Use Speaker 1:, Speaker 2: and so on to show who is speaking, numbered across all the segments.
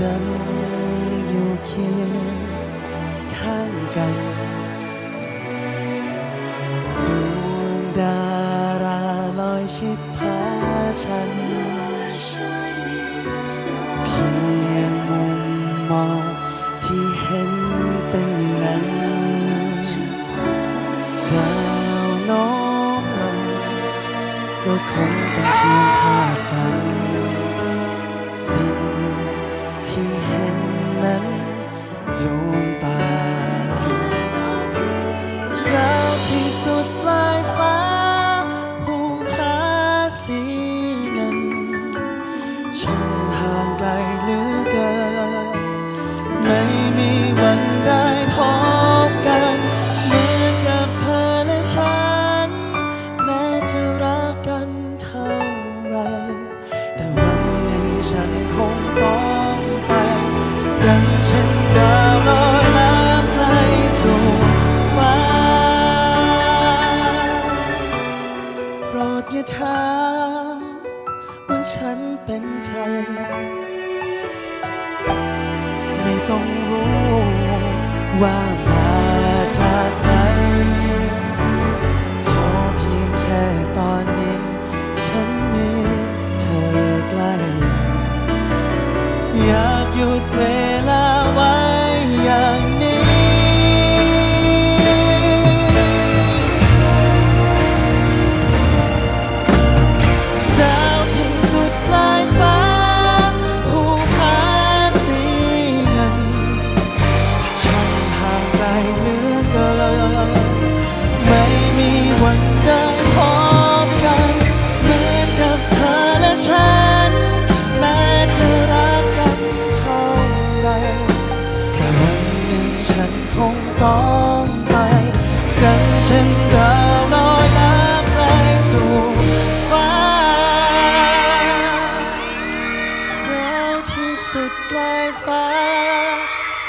Speaker 1: ดังอยู่เคียงข้างกันดวงดาราลอยชิดพาฉันเพียงมุมมองที่เห็นเป็นนั้นดาวน้อมลงก็คงเป็นเพียงภาพฝัน นนั้ ดอย่าถามว่าฉันเป็นใคร ไม่ต้องรู้ว่ามาจากไหนขอเพียงแค่ตอนนี้ ฉันมีเธอใกล้ อยากหยุดเว วันได้พบกันเหมือนกับเธอและฉัน แม้จะรักกันเท่าไร แต่วันหนึ่งฉันคงต้องไปดังเช่นดาวลอยลับไกลสู่ฟ้าดาวที่สุดปลายฟ้า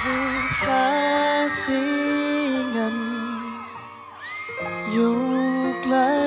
Speaker 1: ภูผาสีเงินอ ยู่ไกล